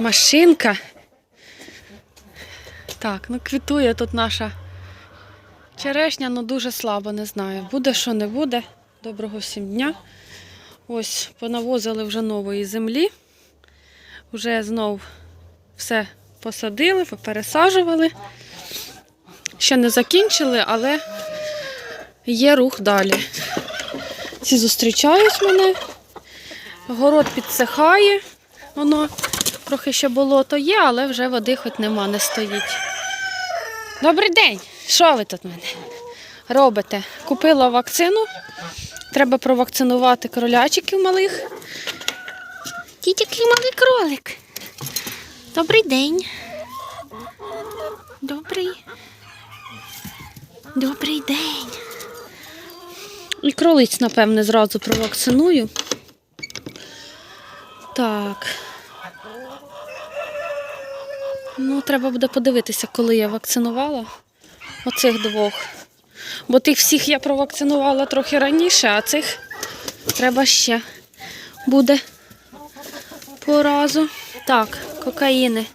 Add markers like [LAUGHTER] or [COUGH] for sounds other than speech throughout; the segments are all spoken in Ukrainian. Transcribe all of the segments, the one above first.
машинка. Так, ну квітує тут наша черешня, ну дуже слабо, не знаю. Буде, що не буде. Доброго всім дня. Ось понавозили вже нової землі. Вже знов все посадили, попересаджували. Ще не закінчили, але є рух далі. Ці зустрічають мене. Город підсихає. Воно трохи ще болото є, але вже води хоч нема, не стоїть. Добрий день! Що ви тут мене робите? Купила вакцину. Треба провакцинувати кролячиків малих. Тіть, який малий кролик. Добрий день. Добрий. Добрий день. І кролиць, напевне, зразу провакциную. Так. Ну, треба буде подивитися, коли я вакцинувала оцих двох. Бо тих всіх я провакцинувала трохи раніше, а цих треба ще буде по разу. Так, кокаїни.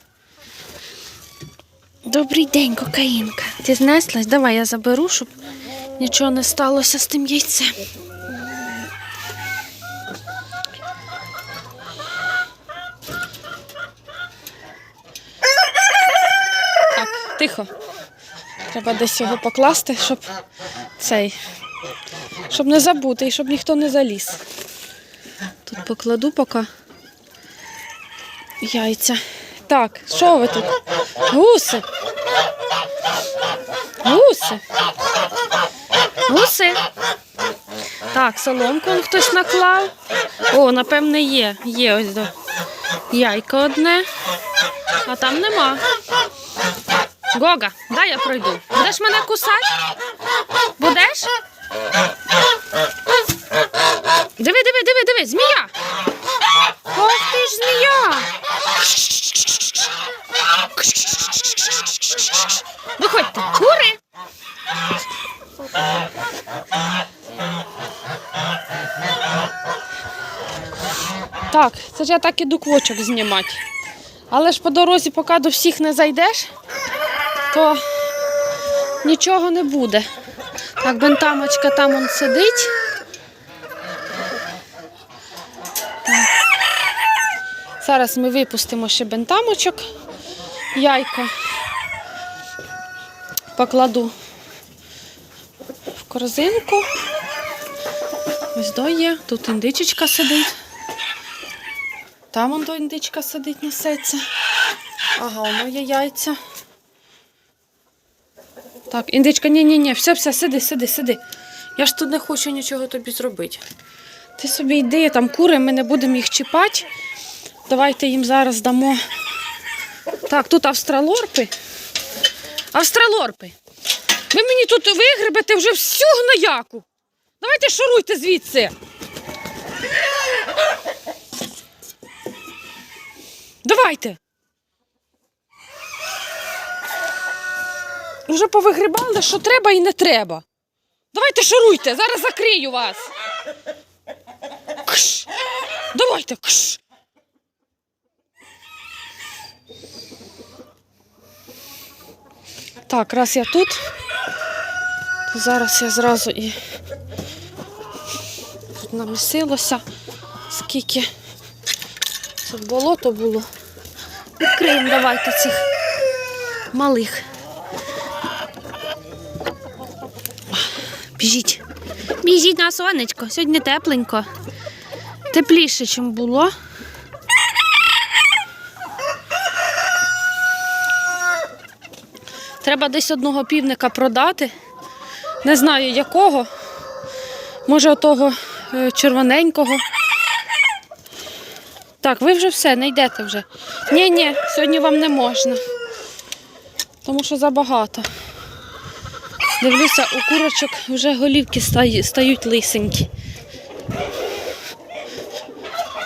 Добрий день, кокаїнка. Ти знеслась? Давай я заберу, щоб нічого не сталося з тим яйцем. Так, тихо. Треба десь його покласти, щоб цей. Щоб не забути і щоб ніхто не заліз. Тут покладу поки яйця. Так, що ви тут? Гуси. Гуси. Гуси. Так, соломку хтось наклав. О, напевне, є. Є ось до. Яйко одне, а там нема. Гога, дай я пройду. Будеш мене кусати? Будеш? Диви, диви, диви, диви, змія. Ох ти ж змія. Виходьте, кури. Так, це ж я так іду квочок знімати. Але ж по дорозі, поки до всіх не зайдеш, то нічого не буде. Так, бентамочка там он сидить. Так. Зараз ми випустимо ще бентамочок. Яйко. Покладу в корзинку. Ось до є. Тут індичечка сидить. Там он до індичка сидить, несеться. Ага, воно є яйця. Так, індичка, ні-ні-ні, все, все, сиди, сиди, сиди. Я ж тут не хочу нічого тобі зробити. Ти собі йди, там кури, ми не будемо їх чіпати. Давайте їм зараз дамо. Так, тут австралорпи. Австралорпи. Ви мені тут вигребете вже всю гнояку. Давайте шуруйте звідси. Давайте. Вже повигрібали, що треба і не треба. Давайте шуруйте, зараз закрию вас. Кш. Давайте, кш. Так, раз я тут, то зараз я зразу і тут намісилося, скільки тут болото було. Відкриємо давайте цих малих. Біжіть. Біжіть на сонечко. Сьогодні тепленько. Тепліше, ніж було. Треба десь одного півника продати. Не знаю якого. Може, отого е, червоненького. Так, ви вже все, не йдете вже. Ні, ні, сьогодні вам не можна. Тому що забагато. Дивлюся, у курочок вже голівки стають лисенькі.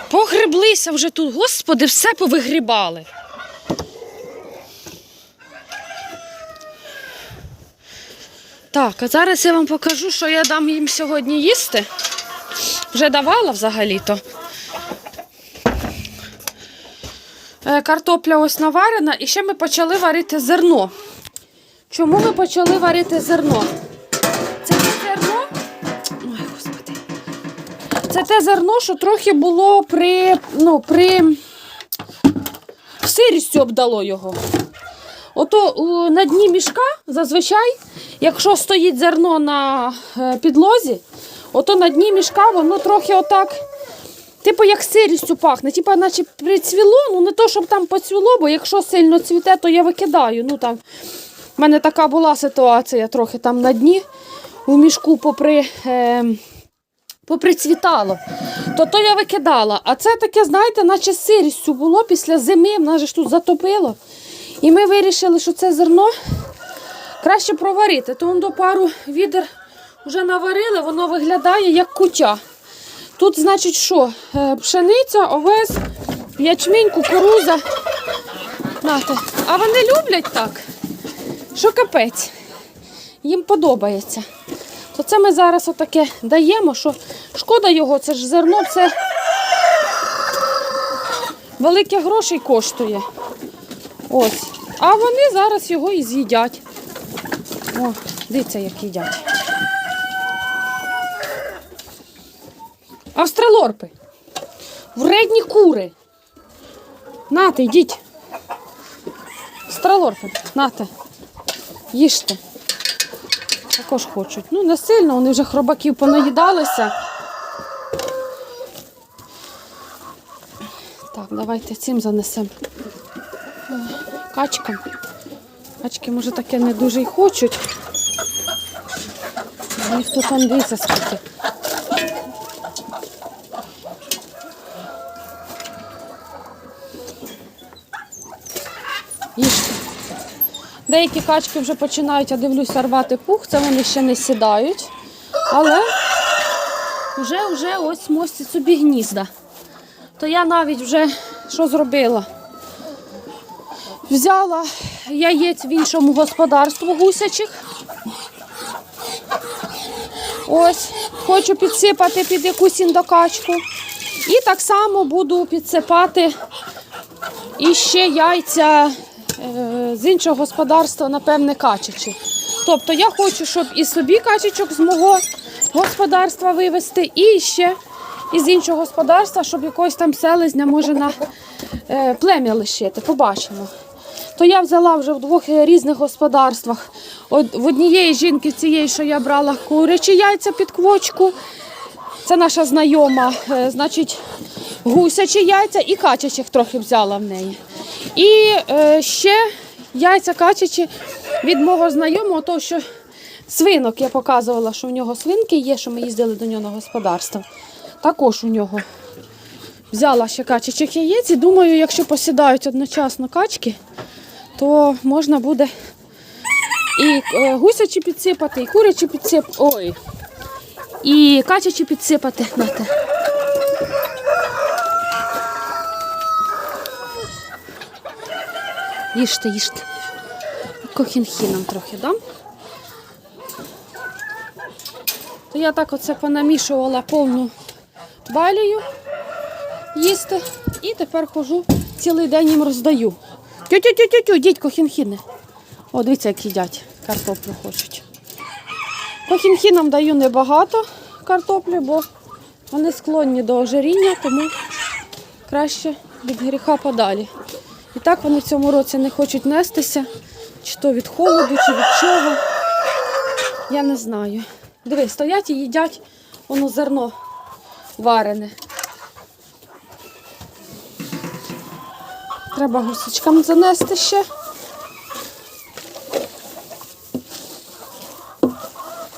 Погреблися вже тут, господи, все повигрібали. Так, а зараз я вам покажу, що я дам їм сьогодні їсти. Вже давала взагалі-то. Е, Картопля ось наварена, і ще ми почали варити зерно. Чому ми почали варити зерно? Це те зерно. Ой, господи. Це те зерно, що трохи було при. Ну, при. Сирістю обдало його. Ото на дні мішка зазвичай, якщо стоїть зерно на е, підлозі, ото на дні мішка воно трохи отак, типу як сирістю пахне, типу, наче прицвіло, ну не то, щоб там поцвіло, бо якщо сильно цвіте, то я викидаю. Ну там, в мене така була ситуація трохи там на дні у мішку попри. Е, поприцвітало, то то я викидала. А це таке, знаєте, наче сирістю було після зими, в нас ж тут затопило. І ми вирішили, що це зерно краще проварити. То до пару відер вже наварили, воно виглядає як кутя. Тут, значить, що? Е, Пшениця, овес, ячмінь, кукуруза. Нате. А вони люблять так, що капець. Їм подобається. То це ми зараз отаке даємо, що шкода його, це ж зерно, це велике грошей коштує. Ось. А вони зараз його і з'їдять. О, дивіться, як їдять. Австралорпи. Вредні кури. Нате, йдіть. Австралорпи, нате. Їжте. Також хочуть. Ну, не сильно, вони вже хробаків понаїдалися. Так, давайте цим занесемо. Качкам. Качки, може, таке не дуже й хочуть. Них тут он дивіться скільки. Деякі качки вже починають, я дивлюся, рвати пух, це вони ще не сідають. Але вже, вже ось мостять собі гнізда. То я навіть вже що зробила? Взяла яєць в іншому господарству гусячих. Ось, хочу підсипати під якусь індокачку. І так само буду підсипати і ще яйця з іншого господарства, напевне, качачі. Тобто я хочу, щоб і собі качечок з мого господарства вивезти, і ще із іншого господарства, щоб якогось там селезня може на е, плем'я лишити. Побачимо. То я взяла вже в двох е, різних господарствах. От в однієї жінки, цієї, що я брала курячі яйця під квочку. Це наша знайома, е, значить, гусячі яйця і качачих трохи взяла в неї. І е, ще яйця качачі від мого знайомого, того, що свинок я показувала, що в нього свинки є, що ми їздили до нього на господарство. Також у нього взяла ще качачих яєць і думаю, якщо посідають одночасно качки, то можна буде і е, гусячі підсипати, і курячі підсипати. Ой, і качачі підсипати. Нате. Їжте, їжте. Кохінхіном трохи дам. То я так оце понамішувала повну балію їсти. І тепер хожу цілий день їм роздаю. Тю-тю-тю-тю-тю, йдіть кохінхіни. О, дивіться, як їдять. Картоплю хочуть. Кохінхінам даю небагато картоплі, бо вони склонні до ожиріння, тому краще від гріха подалі. І так вони в цьому році не хочуть нестися, чи то від холоду, чи від чого. Я не знаю. Диви, стоять і їдять воно зерно варене. Треба гусочкам занести ще.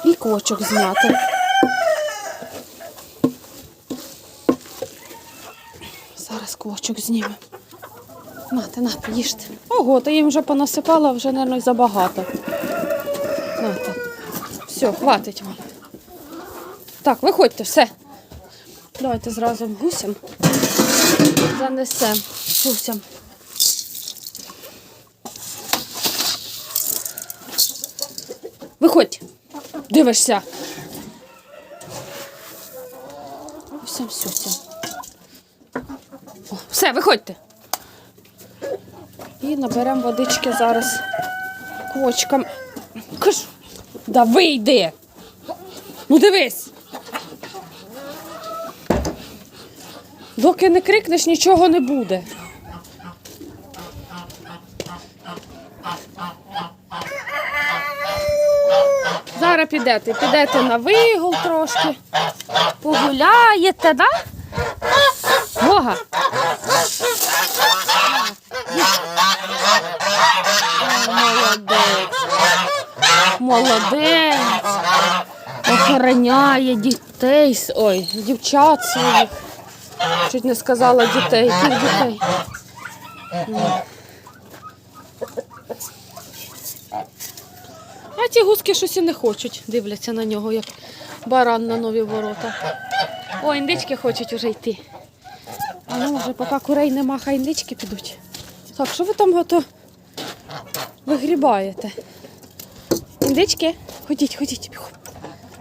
І кочок зняти. Зараз квочок знімемо. Нате, нате, їжте. Ого, то їм вже понасипала, вже, мабуть, забагато. Нате. Все, хватить вам. Так, виходьте, все. Давайте зразу гусям занесемо гусям. Виходь. Дивишся. Сюсям. О, все, виходьте. І наберемо водички зараз квочкам. Киш! Да вийди! Ну дивись! Доки не крикнеш, нічого не буде. Зараз підете, підете на вигул трошки, погуляєте, да? Бога. Молодець. Молодець. Охороняє дітей. Ой, дівчат своїх. Чуть не сказала дітей. Яких дітей? А ті гуски щось і не хочуть. Дивляться на нього, як баран на нові ворота. О, індички хочуть уже йти. А ну, вже поки курей нема, хай індички підуть. Так, що ви там гото вигрібаєте? Індички, ходіть, ходіть, бігом.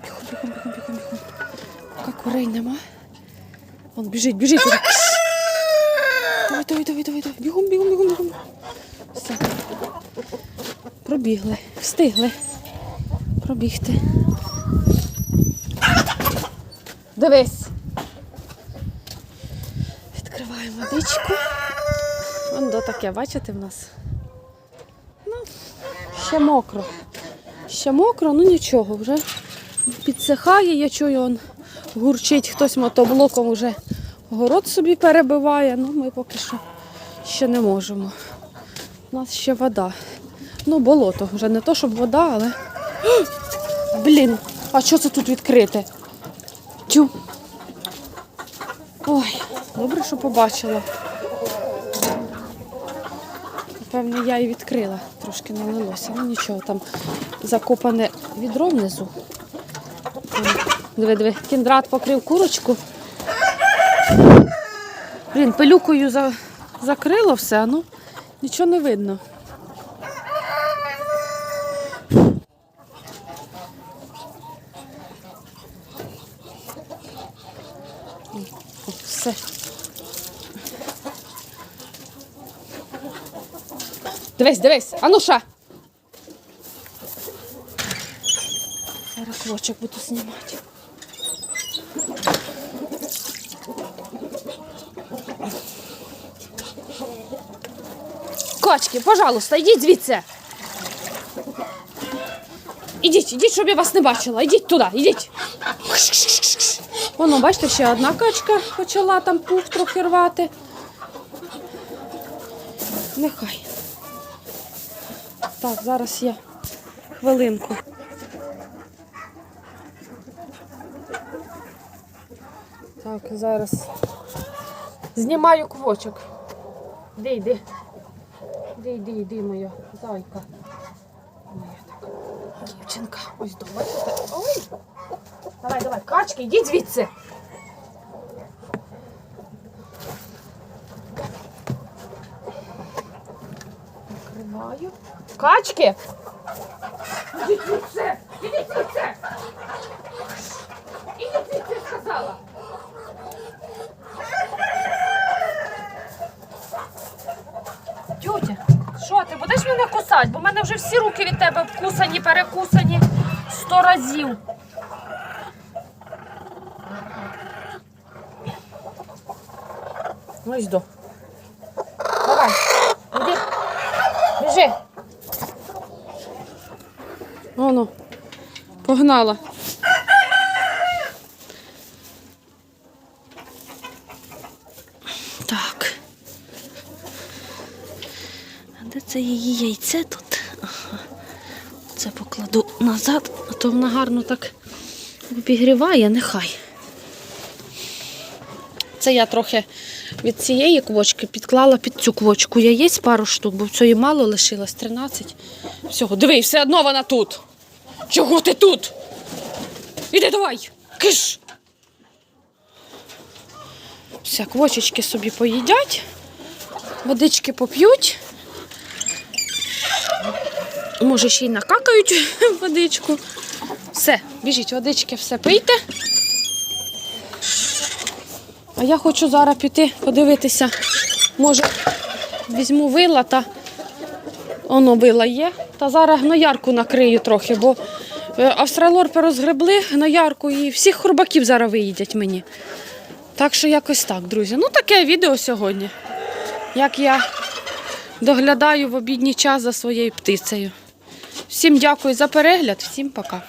Бігом, бігом, бігом, бігом, бігом. Поки курей нема. Вон біжить, біжить. Давай, давай, давай, давай, давай. Бігом, бігом, бігом, бігом. Все. Пробігли, встигли пробігти. Дивись. Відкриваємо водичку. До таке, бачите, в нас. Ще мокро. Ще мокро, ну нічого, вже підсихає, я чую, он гурчить, хтось мотоблоком вже город собі перебиває, ну ми поки що ще не можемо. У нас ще вода. Ну, болото, вже не то, щоб вода, але. [GASPS] Блін, а що це тут відкрите? Тю. Ой, добре, що побачила. Напевне, я і відкрила, трошки налилося. Ну нічого, там закопане відро внизу. Диви, диви, кіндрат покрив курочку. Блін, пилюкою за... закрило все, ну нічого не видно. О, Все. Дивись, дивись, Ануша. Зараз клочок буду знімати. Качки, пожалуйста, йдіть звідси. Ідіть, ідіть, щоб я вас не бачила. Ідіть туди, ідіть. Воно, бачите, ще одна качка почала там пух трохи рвати. Нехай. Так, зараз я хвилинку. Так, зараз знімаю квочок. Іди, йди. Іди, йди, йди, моя зайка. Моя така дівчинка. Ось давай. Ой. Давай, давай, качки, йдіть звідси. Накриваю. Качки! Ідіть звідси! Ідіть звідси! Ідіть звідси, сказала! Тютя, що ти будеш мене кусати? Бо в мене вже всі руки від тебе вкусані, перекусані сто разів. Ну ось до. Давай, іди. Біжи. Воно. Погнала. Так. А де це її яйце тут? Ага. Це покладу назад, а то вона гарно так обігріває, нехай. Це я трохи від цієї квочки підклала під цю квочку яєць пару штук, бо в цієї мало лишилось 13. Всього, диви, все одно вона тут. Чого ти тут? Іди давай, киш. Все, квочечки собі поїдять, водички поп'ють. Може, ще й накакають [LAUGHS] водичку. Все, біжіть, водички, все пийте. А я хочу зараз піти подивитися. Може, візьму вила та Оно вила є. Та зараз гноярку накрию трохи, бо австралорпи розгребли на ярку і всіх хурбаків зараз виїдять мені. Так що якось так, друзі. Ну, таке відео сьогодні. Як я доглядаю в обідній час за своєю птицею. Всім дякую за перегляд, всім пока.